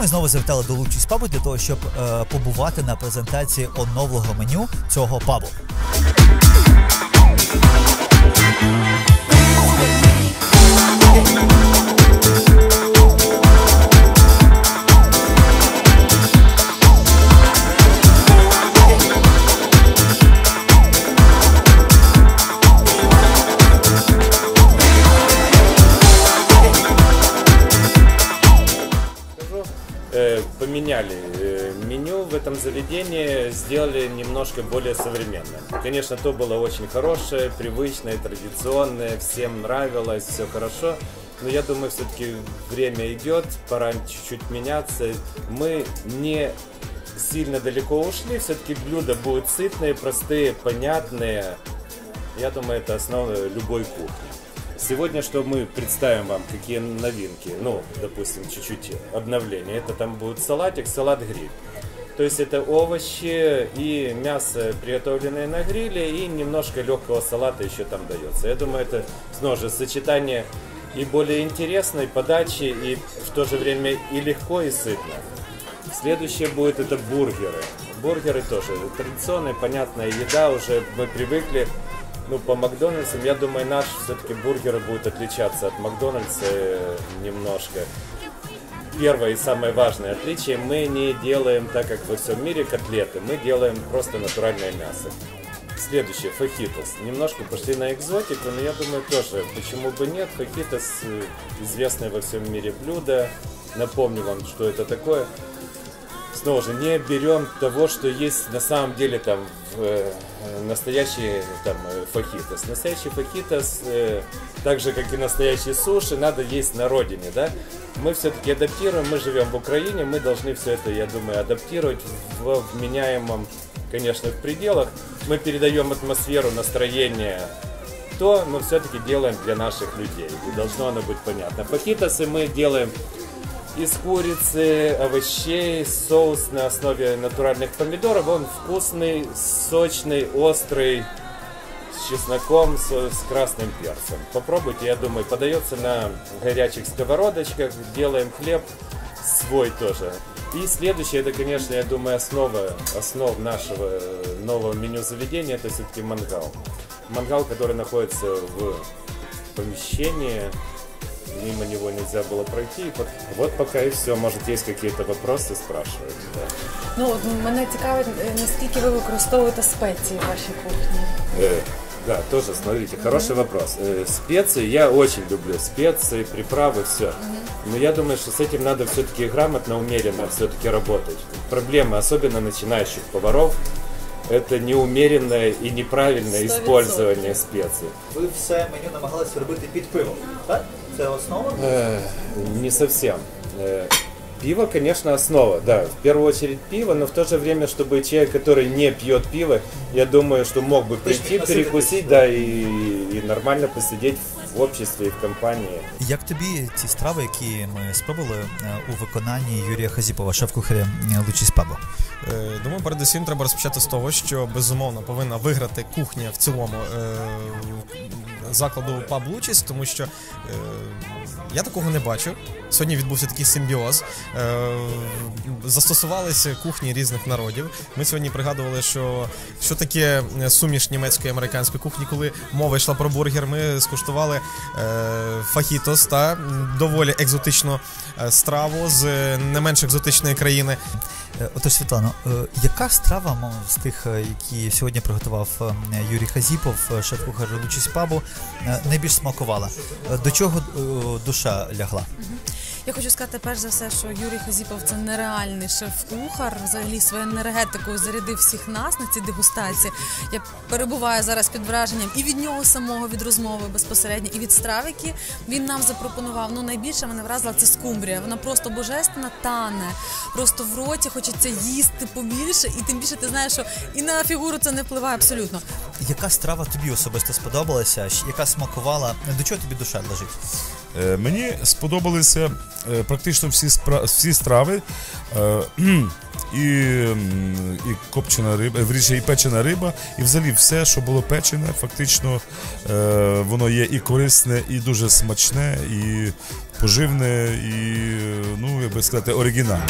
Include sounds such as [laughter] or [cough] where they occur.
ми знову завітали до Лучіс пабу для того, щоб е, побувати на презентації оновлого меню цього пабу. скажу, поменяли э, меню в этом заведении, сделали немножко более современным. Конечно, то было очень хорошее, привычное, традиционное, всем нравилось, все хорошо. Но я думаю, все-таки время идет, пора чуть-чуть меняться. Мы не сильно далеко ушли, все-таки блюда будут сытные, простые, понятные. Я думаю, это основа любой кухни. Сегодня что мы представим вам, какие новинки, ну, допустим, чуть-чуть обновления. Это там будет салатик, салат-гриль. То есть это овощи и мясо, приготовленное на гриле, и немножко легкого салата еще там дается. Я думаю, это снова сочетание и более интересной подачи, и в то же время и легко, и сытно. Следующее будет это бургеры. Бургеры тоже традиционная, понятная еда, уже мы привыкли. Ну, по Макдональдсам, я думаю, наш все-таки бургеры будут отличаться от Макдональдса э, немножко. Первое и самое важное отличие, мы не делаем, так как во всем мире, котлеты, мы делаем просто натуральное мясо. Следующее, фахитос. Немножко пошли на экзотику, но я думаю тоже, почему бы нет. Фахитос э, известное во всем мире блюдо. Напомню вам, что это такое. Снова же, не берем того, что есть на самом деле там в, э, настоящий там э, фахитос. Настоящий фахитос, э, так же как и настоящий суши, надо есть на родине, да? Мы все-таки адаптируем, мы живем в Украине, мы должны все это, я думаю, адаптировать в вменяемом, конечно, в пределах. Мы передаем атмосферу, настроение, то мы все-таки делаем для наших людей. И должно оно быть понятно. Фахитосы мы делаем из курицы, овощей, соус на основе натуральных помидоров. Он вкусный, сочный, острый, с чесноком, с, с красным перцем. Попробуйте, я думаю, подается на горячих сковородочках. Делаем хлеб свой тоже. И следующее, это, конечно, я думаю, основа, основ нашего нового меню заведения, это все-таки мангал. Мангал, который находится в помещении, мимо него нельзя было пройти. И вот- Вот пока и все. Может, есть какие-то вопросы, спрашивают. Да. Ну от мене цікавить, е, наскільки ви використовуєте спеції в вашій кухні. Э, да, тоже, смотрите, хороший вопрос. Э, специи, я очень люблю специи, приправы, все. Но я думаю, что с этим надо все-таки грамотно, умеренно все-таки работать. Проблема, особенно начинающих поваров, это неумеренное и неправильное Сто использование специй. Ви все меню намагалися робити під пиво, так? Це основа? Э, Не совсем. Э, Пиво, конечно, основа, да. В первую очередь пиво, но в то же время, чтобы человек, который не пьет пиво, я думаю, что мог бы прийти, насытитесь. перекусить, да, и, и нормально посидеть в обществе и в компании. Як тобі ті страви, які ми спробували е, у виконанні Юрія Хазіпова, шеф-кухаря е, Лучіс пабу? Е, Думаю, передусім треба розпочати з того, що безумовно повинна виграти кухня в цілому е, закладу паб Лучіс, тому що е, я такого не бачив. Сьогодні відбувся такий симбіоз. Е, застосувалися кухні різних народів. Ми сьогодні пригадували, що, що таке суміш німецької і американської кухні, коли мова йшла про бургер. Ми скуштували е, фахітос та доволі екзотичну е, страву з е, не менш екзотичної країни. Е, Отож, Світлано, е, яка страва з тих, е, які сьогодні приготував е, Юрій Хазіпов, е, шеф-кухар Лучіс пабу, е, найбільш смакувала? Е, До чого е, душа лягла? Я хочу сказати, перш за все, що Юрій Хазіпов це нереальний шеф-кухар. Взагалі своєю енергетикою зарядив всіх нас на цій дегустації. Я перебуваю зараз під враженням і від нього самого, від розмови безпосередньо, і від страв, які він нам запропонував. Ну найбільше мене вразила це скумбрія. Вона просто божественна, тане. Просто в роті хочеться їсти побільше, і тим більше ти знаєш, що і на фігуру це не впливає абсолютно. Яка страва тобі особисто сподобалася? Яка смакувала? До чого тобі душа лежить? Е, мені сподобалися е, практично всі спра... всі страви. Е, [clears throat] і і копчена риба, е, вріше, і печена риба, і взагалі все, що було печене, фактично е, воно є і корисне, і дуже смачне, і поживне, і ну як би сказати, оригінальне.